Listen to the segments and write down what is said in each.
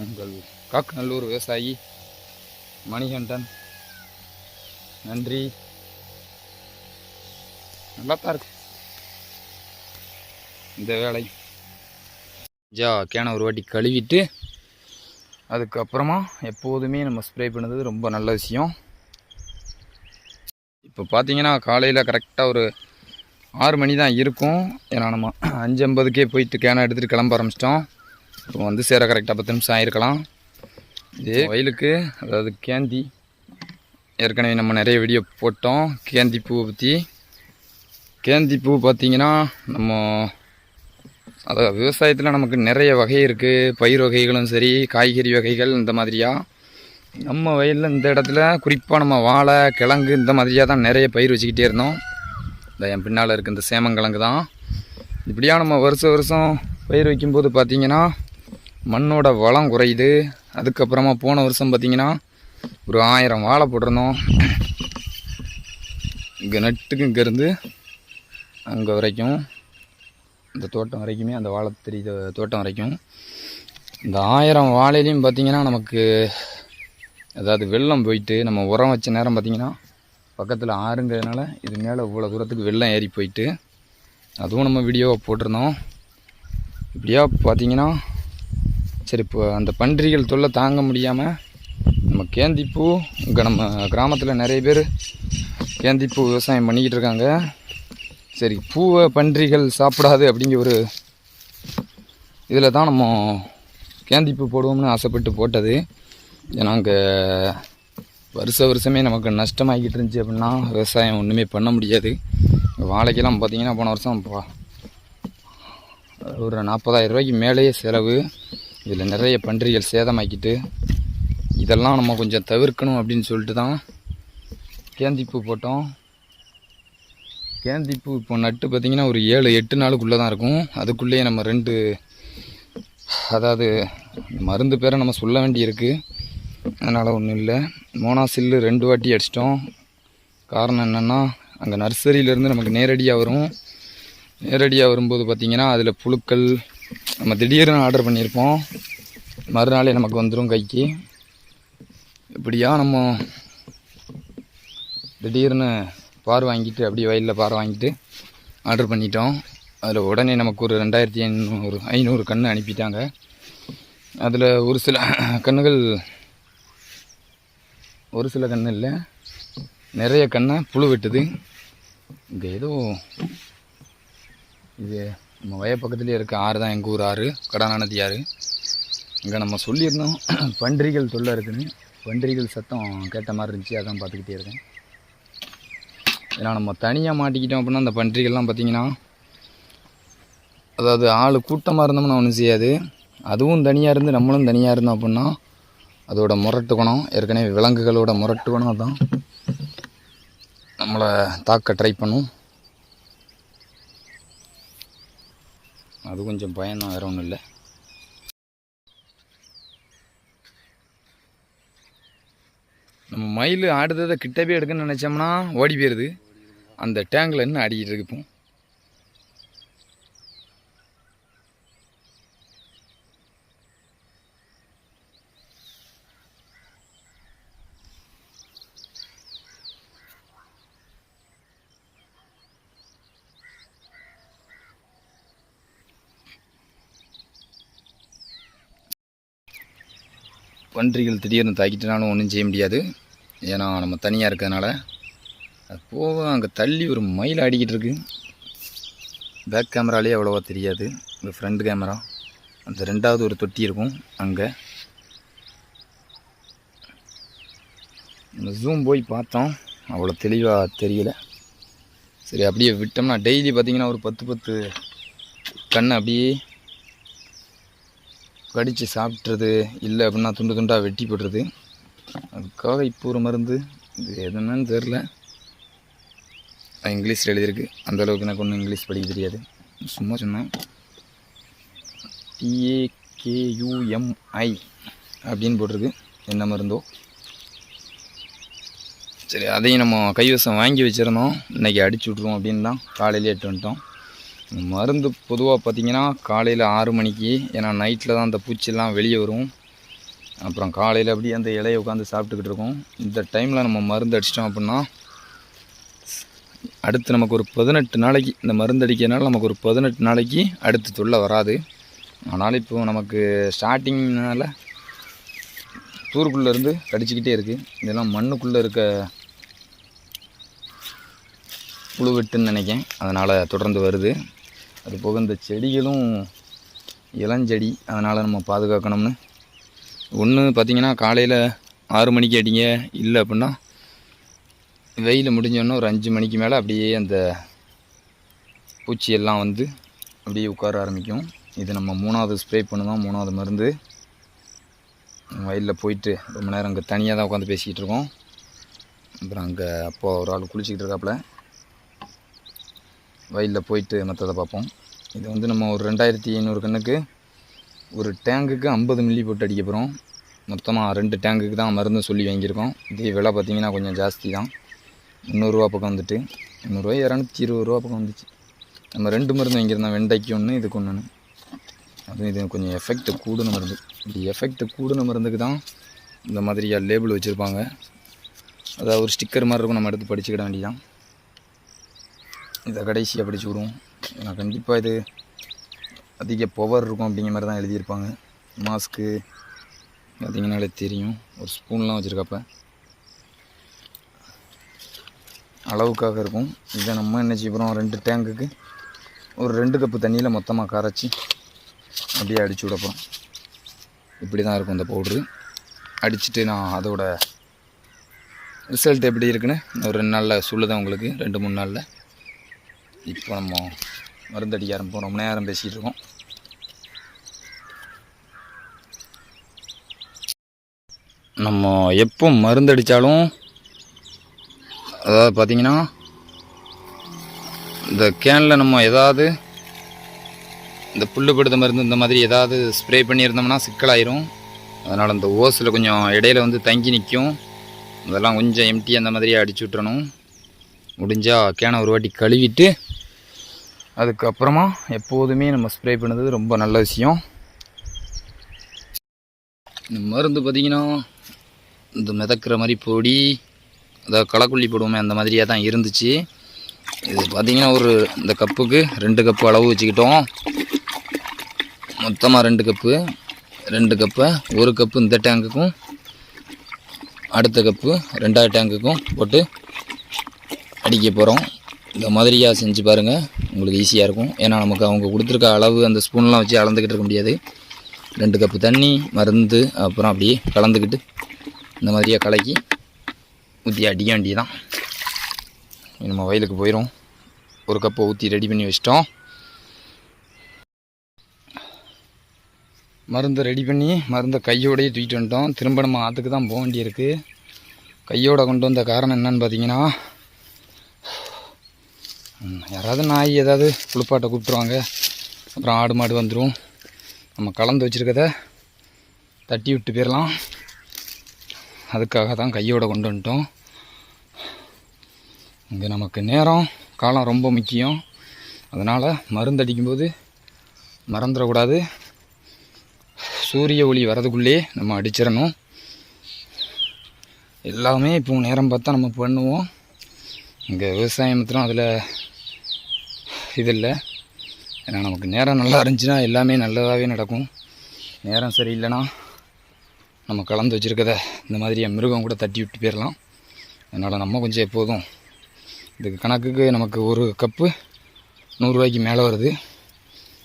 உங்கள் காக்கநல்லூர் விவசாயி மணிகண்டன். நன்றி. நல்லா தான் இருக்கு. இந்த வேலை. ஜா கேனை ஒரு வாட்டி கழுவிட்டு அதுக்கப்புறமா எப்போதுமே நம்ம ஸ்ப்ரே பண்ணது ரொம்ப நல்ல விஷயம். இப்போ பார்த்தீங்கன்னா காலையில் கரெக்டாக ஒரு ஆறு மணி தான் இருக்கும். ஏன்னா நம்ம அஞ்சு ஐம்பதுக்கே போயிட்டு கேனை எடுத்துகிட்டு கிளம்ப ஆரம்பிச்சிட்டோம். இப்போ வந்து சேர கரெக்டாக பத்து நிமிஷம் ஆகிருக்கலாம் இது வயலுக்கு அதாவது கேந்தி. ஏற்கனவே நம்ம நிறைய வீடியோ போட்டோம். கேந்தி பூவை பற்றி கேந்தி பூ பார்த்தீங்கன்னா நம்ம அதாவது விவசாயத்தில் நமக்கு நிறைய வகை இருக்குது பயிர் வகைகளும் சரி காய்கறி வகைகள் இந்த மாதிரியா. நம்ம வயலில் இந்த இடத்துல குறிப்பாக நம்ம வாழை கிழங்கு இந்த மாதிரியாக தான் நிறைய பயிர் வச்சுக்கிட்டே இருந்தோம். இந்த என் பின்னால் இருக்க இந்த சேமங்கிழங்கு தான் இப்படியாக நம்ம வருஷம் வருஷம் பயிர் வைக்கும்போது பார்த்திங்கன்னா மண்ணோட வளம் குறையுது. அதுக்கப்புறமா போன வருஷம் பார்த்திங்கன்னா ஒரு ஆயிரம் வாழை போட்டிருந்தோம். இங்கே நட்டுக்கு இங்கேருந்து அங்கே வரைக்கும் இந்த தோட்டம் வரைக்குமே அந்த வாழை தோ- தோட்டம் வரைக்கும். இந்த ஆயிரம் வாழையிலையும் பார்த்தீங்கன்னா நமக்கு அதாவது வெள்ளம் போயிட்டு நம்ம உரம் வச்ச நேரம் பார்த்தீங்கன்னா பக்கத்தில் ஆறுங்கிறதுனால இது மேலே இவ்வளோ தூரத்துக்கு வெள்ளம் ஏறி போயிட்டு அதுவும் நம்ம வீடியோவை போட்டிருந்தோம். இப்படியா பார்த்தீங்கன்னா சரி இப்போ அந்த பன்றிகள் தொல்லை தாங்க முடியாமல் நம்ம கேந்திப்பூ இங்கே நம்ம கிராமத்தில் நிறைய பேர் கேந்திப்பூ விவசாயம் பண்ணிக்கிட்டு இருக்காங்க. சரி பூவை பன்றிகள் சாப்பிடாது அப்படிங்கிற ஒரு இதில் தான் நம்ம கேந்திப்பூ போடுவோம்னு ஆசைப்பட்டு போட்டது. ஏன்னா அங்கே வருஷ வருஷமே நமக்கு நஷ்டமாகிக்கிட்டு இருந்துச்சு அப்படின்னா விவசாயம் ஒன்றுமே பண்ண முடியாது. வாழைக்கெல்லாம் பார்த்திங்கன்னா போன வருஷம் ஒரு நாற்பதாயிரம் ரூபாய்க்கு மேலேயே செலவு. இதில் நிறைய பன்றிகள் சேதமாக்கிட்டு இதெல்லாம் நம்ம கொஞ்சம் தவிர்க்கணும் அப்படின்னு சொல்லிட்டு தான் கேந்திப்பூ போட்டோம். கேந்திப்பூ இப்போ நட்டு பார்த்திங்கன்னா ஒரு ஏழு எட்டு நாளுக்குள்ளே தான் இருக்கும். அதுக்குள்ளேயே நம்ம ரெண்டு அதாவது மருந்து பேரை நம்ம சொல்ல வேண்டியிருக்கு. அதனால் ஒன்றும் இல்லை. மோனாசில்லு ரெண்டு வாட்டி அடிச்சிட்டோம். காரணம் என்னென்னா அங்கே நர்சரியிலேருந்து நமக்கு நேரடியாக வரும். நேரடியாக வரும்போது பார்த்திங்கன்னா அதில் புழுக்கள் நம்ம திடீர்னு ஆர்டர் பண்ணியிருப்போம். மறுநாளே நமக்கு வந்துடும் கைக்கு. இப்படியா நம்ம திடீர்னு பார் வாங்கிட்டு அப்படியே வயலில் பார் வாங்கிட்டு ஆர்டர் பண்ணிட்டோம். அதில் உடனே நமக்கு ஒரு ரெண்டாயிரத்தி ஐநூறு ஐநூறு கன்று அனுப்பிட்டாங்க. அதில் ஒரு சில கன்றுகள் ஒரு சில கன்று இல்லை. நிறைய கண்ணை புழு வெட்டுது. இங்கே ஏதோ இது நம்ம வய பக்கத்துலேயே இருக்க ஆறு தான் எங்கள் ஊர் ஆறு கடனானதி ஆறு. இங்கே நம்ம சொல்லியிருந்தோம் பன்றிகள் தொல்லை இருக்குன்னு. பன்றிகள் சத்தம் கேட்ட மாதிரி இருந்துச்சு அதான் பார்த்துக்கிட்டே இருக்கேன். ஏன்னா நம்ம தனியாக மாட்டிக்கிட்டோம் அப்படின்னா அந்த பன்றிகள்லாம் பார்த்திங்கன்னா அதாவது ஆள் கூட்டமாக இருந்தோம்னா ஒன்றும் செய்யாது. அதுவும் தனியாக இருந்து நம்மளும் தனியாக இருந்தோம் அப்படின்னா அதோட முரட்டு குணம் ஏற்கனவே விலங்குகளோட முரட்டு குணம் தான் நம்மளை தாக்க ட்ரை பண்ணும். அது கொஞ்சம் பயம்தான் வேறு ஒன்றும் இல்லை. நம்ம மயில் ஆடுறதை கிட்டவே எடுக்கணும்னு நினச்சோம்னா ஓடி போயிடுது அந்த டேங்கில் இன்னும் ஆடிக்கிட்டு இருக்குப்போம் பன்றிகள் திடீர்னு தாக்கிட்டனாலும் ஒன்றும் செய்ய முடியாது. ஏன்னா நம்ம தனியாக இருக்கிறதுனால அது போக அங்கே தள்ளி ஒரு மயில் ஆடிக்கிட்டு இருக்கு. பேக் கேமராலே அவ்வளோவா தெரியாது. இந்த ஃப்ரண்ட் கேமரா அந்த ரெண்டாவது ஒரு தொட்டி இருக்கும் அங்கே. நம்ம ஜூம் போய் பார்த்தோம். அவ்வளோ தெளிவாக தெரியல. சரி அப்படியே விட்டோம்னா டெய்லி பார்த்திங்கன்னா ஒரு பத்து பத்து கண்ணை அப்படியே கடித்து சாப்பிட்றது இல்லை அப்படின்னா துண்டு துண்டாக வெட்டி போடுறது. அதுக்காக இப்போ ஒரு மருந்து. இது எதுன்னு தெரில இங்கிலீஷில் எழுதியிருக்கு. அந்த அளவுக்கு எனக்கு ஒன்றும் இங்கிலீஷ் படிக்க தெரியாது. சும்மா சொன்னேன். டிஏகேயூஎம்ஐ அப்படின்னு போட்டிருக்கு. என்ன மருந்தோ? சரி அதையும் நம்ம கைவசம் வாங்கி வச்சுருந்தோம் இன்றைக்கி அடிச்சு விட்ருவோம் அப்படின்னு தான் காலையிலே எட்டு வந்துட்டோம். இந்த மருந்து பொதுவாக பார்த்தீங்கன்னா காலையில் ஆறு மணிக்கு ஏன்னா நைட்டில் தான் அந்த பூச்சியெல்லாம் வெளியே வரும். அப்புறம் காலையில் அப்படியே அந்த இலையை உட்காந்து சாப்பிட்டுக்கிட்டு இருக்கோம். இந்த டைமில் நம்ம மருந்து அடிச்சிட்டோம் அப்படின்னா அடுத்து நமக்கு ஒரு பதினெட்டு நாளைக்கு இந்த மருந்து அடிக்கிறதுனால நமக்கு ஒரு பதினெட்டு நாளைக்கு அடுத்து தொல்லை வராது. ஆனாலும் இப்போ நமக்கு ஸ்டார்டிங்னால தூருக்குள்ளேருந்து கடிச்சிக்கிட்டே இருக்குது இதெல்லாம் மண்ணுக்குள்ளே இருக்க புழு வெட்டுன்னு நினைக்கேன் அதனால் தொடர்ந்து வருது. அது போக இந்த செடிகளும் இளஞ்செடி அதனால் நம்ம பாதுகாக்கணும்னு. ஒன்று பார்த்தீங்கன்னா காலையில் ஆறு மணிக்கு அடிங்க இல்லை அப்படின்னா வெயில் முடிஞ்சோன்னே ஒரு அஞ்சு மணிக்கு மேலே அப்படியே அந்த பூச்சி எல்லாம் வந்து அப்படியே உட்கார ஆரம்பிக்கும். இது நம்ம மூணாவது ஸ்ப்ரே பண்ணுவோம் மூணாவது மருந்து. வயலில் போயிட்டு ரொம்ப நேரம் அங்கே தனியாக தான் உட்காந்து பேசிக்கிட்டு இருக்கோம். அப்புறம் அங்கே அப்போ ஒரு ஆள் குளிச்சிக்கிட்டு இருக்காப்புல. வயலில் போயிட்டு மற்றதை பார்ப்போம். இது வந்து நம்ம ஒரு ரெண்டாயிரத்தி ஐநூறு கண்ணுக்கு ஒரு டேங்குக்கு ஐம்பது மில்லி போட்டு அடிக்க போகிறோம் மொத்தமாக ரெண்டு டேங்குக்கு தான் மருந்து சொல்லி வாங்கியிருக்கோம். இதே விலை பார்த்திங்கன்னா கொஞ்சம் ஜாஸ்தி தான். முந்நூறுரூவா பக்கம் வந்துட்டு. முந்நூறுரூவா இரநூத்தி இருபது ரூபா பக்கம் வந்துச்சு. நம்ம ரெண்டு மருந்து வாங்கியிருந்தோம் வெண்டைக்கு ஒன்று இதுக்கு ஒன்று அதுவும் இது கொஞ்சம் எஃபெக்ட் கூடுன மருந்து. இப்படி எஃபெக்ட் கூடுன மருந்துக்கு தான் இந்த மாதிரியாக லேபிள் வச்சுருப்பாங்க. அதாவது ஒரு ஸ்டிக்கர் மாதிரி இருக்கும் நம்ம எடுத்து படிச்சுக்கிட வேண்டியதான் இதை கடைசியாக படிச்சு விடுவோம் ஏன்னா கண்டிப்பாக இது அதிக பவர் இருக்கும் அப்படிங்கிற மாதிரி தான் எழுதியிருப்பாங்க. மாஸ்க்கு பார்த்திங்கனாலே தெரியும். ஒரு ஸ்பூன்லாம் வச்சுருக்கப்ப. அளவுக்காக இருக்கும். இதை நம்ம என்ன செய்யப்போகிறோம் ரெண்டு டேங்குக்கு ஒரு ரெண்டு கப்பு தண்ணியில் மொத்தமாக கரைச்சி அப்படியே அடிச்சு விட இப்படி தான் இருக்கும் இந்த பவுட்ரு அடிச்சுட்டு நான் அதோட ரிசல்ட் எப்படி இருக்குன்னு ஒரு ரெண்டு நாளில் சொல்லுதேன் உங்களுக்கு. ரெண்டு மூணு நாளில். இப்போ நம்ம மருந்து அடிக்க ஆரம்பிப்போம். ரொம்ப நேரம் பேசிகிட்டு இருக்கோம். நம்ம எப்போ மருந்தடித்தாலும் அதாவது பார்த்திங்கன்னா இந்த கேனில் நம்ம ஏதாவது இந்த புல் படுத்த மருந்து இந்த மாதிரி ஏதாவது ஸ்ப்ரே பண்ணியிருந்தோம்னா சிக்கலாயிரும். அதனால் அந்த ஓஸில் கொஞ்சம் இடையில வந்து தங்கி நிற்கும் அதெல்லாம் கொஞ்சம் எம்டி அந்த மாதிரியே அடிச்சு விட்டுறணும். முடிஞ்சால் கேனை ஒரு வாட்டி கழுவிட்டு அதுக்கப்புறமா எப்போதுமே நம்ம ஸ்ப்ரே பண்ணுறது ரொம்ப நல்ல விஷயம். இந்த மருந்து பார்த்திங்கன்னா இந்த மிதக்கிற மாதிரி பொடி அதாவது களைக்குள்ளி போடுவோமே அந்த மாதிரியாக தான் இருந்துச்சு. இது பார்த்திங்கன்னா ஒரு இந்த கப்புக்கு ரெண்டு கப்பு அளவு வச்சுக்கிட்டோம். மொத்தமாக ரெண்டு கப்பு ரெண்டு கப்பை ஒரு கப்பு இந்த டேங்குக்கும் அடுத்த கப்பு ரெண்டாவது டேங்குக்கும் போட்டு அடிக்க போகிறோம் இந்த மாதிரியாக செஞ்சு பாருங்கள் உங்களுக்கு ஈஸியாக இருக்கும். ஏன்னா நமக்கு அவங்க கொடுத்துருக்க அளவு அந்த ஸ்பூன்லாம் வச்சு அளந்துக்கிட்டு இருக்க முடியாது. ரெண்டு கப்பு தண்ணி மருந்து அப்புறம் அப்படியே கலந்துக்கிட்டு இந்த மாதிரியாக கலக்கி ஊற்றி அடிக்க வேண்டியதான் நம்ம வயலுக்கு போயிடும் ஒரு கப்பை ஊற்றி ரெடி பண்ணி வச்சிட்டோம். மருந்தை ரெடி பண்ணி மருந்தை கையோடையே தூக்கிட்டு வந்துட்டோம். திரும்ப நம்ம ஆற்றுக்கு தான் போக வேண்டியிருக்கு. கையோட கொண்டு வந்த காரணம் என்னன்னு பார்த்தீங்கன்னா யாராவது நாய் ஏதாவது குளிப்பாட்ட கூப்பிட்ருவாங்க அப்புறம் ஆடு மாடு வந்துடும் நம்ம கலந்து வச்சுருக்கத தட்டி விட்டு போயிடலாம் அதுக்காக தான் கையோடு கொண்டு வந்துட்டோம். இங்கே நமக்கு நேரம் காலம் ரொம்ப முக்கியம். அதனால் மருந்து அடிக்கும்போது மறந்துடக்கூடாது. சூரிய ஒளி வரதுக்குள்ளே நம்ம அடிச்சிடணும். எல்லாமே இப்போ நேரம் பார்த்தா நம்ம பண்ணுவோம். இங்கே விவசாயத்திலும் அதில் இது இல்லை ஏன்னா நமக்கு நேரம் நல்லா இருந்துச்சுன்னா எல்லாமே நல்லதாகவே நடக்கும். நேரம் சரியில்லைன்னா நம்ம கலந்து வச்சுருக்கத இந்த மாதிரி மிருகம் கூட தட்டி விட்டு போயிடலாம் அதனால் நம்ம கொஞ்சம் எப்போதும் இதுக்கு கணக்குக்கு நமக்கு ஒரு கப்பு நூறுரூவாய்க்கு மேலே வருது.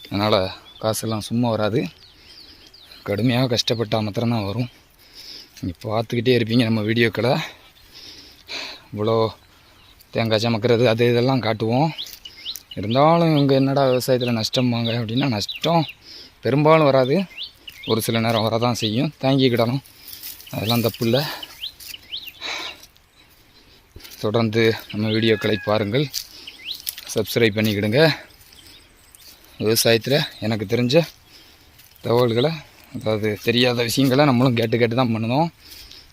அதனால் காசெல்லாம் சும்மா வராது. கடுமையாக கஷ்டப்பட்டால் மாத்திரம்தான் வரும். நீங்கள் பார்த்துக்கிட்டே இருப்பீங்க நம்ம வீடியோக்களை. இவ்வளோ தேங்காய் சமக்கிறது அது இதெல்லாம் காட்டுவோம். இருந்தாலும் இவங்க என்னடா விவசாயத்தில் நஷ்டம்பாங்க அப்படின்னா நஷ்டம் பெரும்பாலும் வராது. ஒரு சில நேரம் வரதான் செய்யும். தாங்கிக்கிடணும். அதெல்லாம் தப்பு இல்லை. தொடர்ந்து நம்ம வீடியோக்களை பாருங்கள். சப்ஸ்கிரைப் பண்ணிக்கிடுங்க. விவசாயத்தில் எனக்கு தெரிஞ்ச தகவல்களை அதாவது தெரியாத விஷயங்களை நம்மளும் கேட்டு கேட்டு தான் பண்ணணும்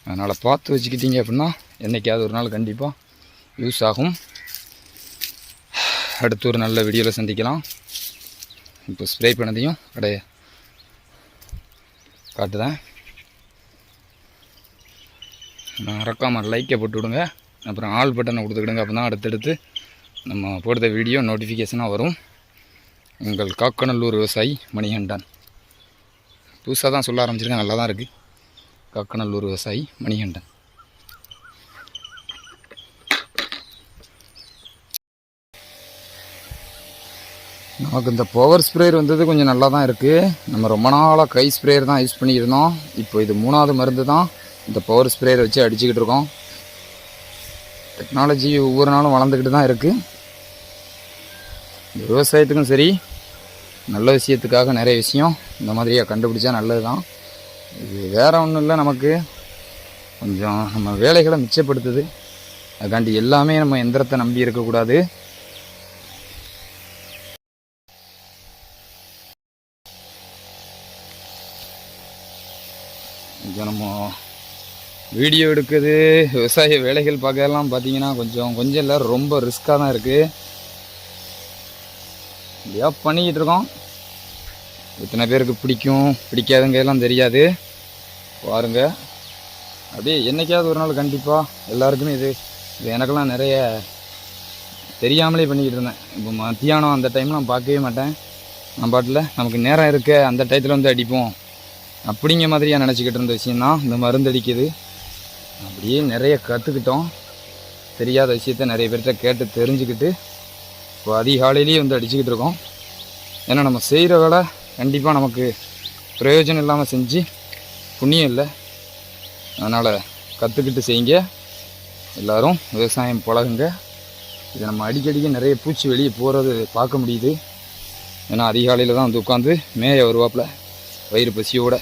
அதனால் பார்த்து வச்சுக்கிட்டீங்க அப்படின்னா என்றைக்காவது ஒரு நாள் கண்டிப்பாக யூஸ் ஆகும். அடுத்து ஒரு நல்ல வீடியோவில் சந்திக்கலாம். இப்போ ஸ்ப்ரே பண்ணதையும் அடைய காட்டுதான் மறக்காமல் லைக்கை போட்டு விடுங்க. அப்புறம் ஆல் பட்டனை கொடுத்துக்கிடுங்க. அப்போ தான் அடுத்தடுத்து நம்ம போடுற வீடியோ நோட்டிஃபிகேஷனாக வரும். உங்கள் காக்கநல்லூர் விவசாயி மணிகண்டன். புதுசாக தான் சொல்ல ஆரம்பிச்சிருக்கேன். நல்லா தான் இருக்குது காக்கநல்லூர் விவசாயி மணிகண்டன். நமக்கு இந்த பவர் ஸ்ப்ரேயர் வந்தது கொஞ்சம் நல்லா தான் இருக்குது நம்ம ரொம்ப நாளாக கை ஸ்ப்ரேயர் தான் யூஸ் பண்ணியிருந்தோம். இப்போ இது மூணாவது மருந்து தான் இந்த பவர் ஸ்ப்ரேயர் வச்சு அடிச்சுக்கிட்டு இருக்கோம். டெக்னாலஜி ஒவ்வொரு நாளும் வளர்ந்துக்கிட்டு தான் இருக்குது விவசாயத்துக்கும் சரி நல்ல விஷயத்துக்காக நிறைய விஷயம் இந்த மாதிரியாக கண்டுபிடிச்சா நல்லது தான் இது வேறு ஒன்றும் இல்லை நமக்கு. கொஞ்சம் நம்ம வேலைகளை மிச்சப்படுத்துது. அதுக்காண்டி எல்லாமே நம்ம எந்திரத்தை நம்பி இருக்கக்கூடாது. கொஞ்சம் நம்ம வீடியோ எடுக்குது. விவசாய வேலைகள் பார்க்கலாம் பார்த்தீங்கன்னா கொஞ்சம் கொஞ்சம் இல்லை ரொம்ப ரிஸ்க்காக தான் இருக்குது இப்படியா பண்ணிக்கிட்டு இருக்கோம். எத்தனை பேருக்கு பிடிக்கும் பிடிக்காதுங்க எல்லாம் தெரியாது. பாருங்க. அப்படியே என்னைக்காவது ஒரு நாள் கண்டிப்பாக எல்லாருக்குமே இது இது எனக்கெல்லாம் நிறைய தெரியாமலே பண்ணிக்கிட்டு இருந்தேன். இப்போ மத்தியானம் அந்த டைம்லாம் பார்க்கவே மாட்டேன். நான் பாட்டில் நமக்கு நேரம் இருக்க அந்த டயத்தில் வந்து அடிப்போம். அப்படிங்கிற மாதிரியாக நினச்சிக்கிட்டு இருந்த விஷயந்தான் இந்த மருந்து அடிக்குது. அப்படியே நிறைய கற்றுக்கிட்டோம் தெரியாத விஷயத்த நிறைய பேர்கிட்ட கேட்டு தெரிஞ்சுக்கிட்டு இப்போ அதிகாலையிலேயே வந்து அடிச்சுக்கிட்டு இருக்கோம். ஏன்னா நம்ம செய்கிற வேலை கண்டிப்பாக நமக்கு பிரயோஜனம் இல்லாமல் செஞ்சு புண்ணியம் இல்லை. அதனால் கற்றுக்கிட்டு செய்யுங்க. எல்லோரும் விவசாயம் பழகுங்க. இதை நம்ம அடிக்கடிக்கு நிறைய பூச்சி வெளியே போகிறது பார்க்க முடியுது. ஏன்னா அதிகாலையில் தான் வந்து உட்காந்து மேய வருவாப்பில். வயிறு பசியோட.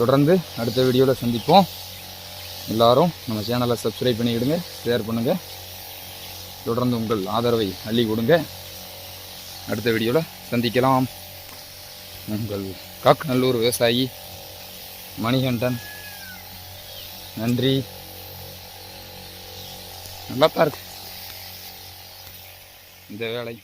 தொடர்ந்து அடுத்த வீடியோவில் சந்திப்போம். எல்லாரும் நம்ம சேனலை சப்ஸ்கிரைப் பண்ணிக்கிடுங்க ஷேர் பண்ணுங்கள் தொடர்ந்து உங்கள் ஆதரவை அள்ளி கொடுங்க. அடுத்த வீடியோவில் சந்திக்கலாம். உங்கள் காக்கநல்லூர் விவசாயி மணிகண்டன். நன்றி. நல்லா தான் இருக்கு. இந்த வேலை.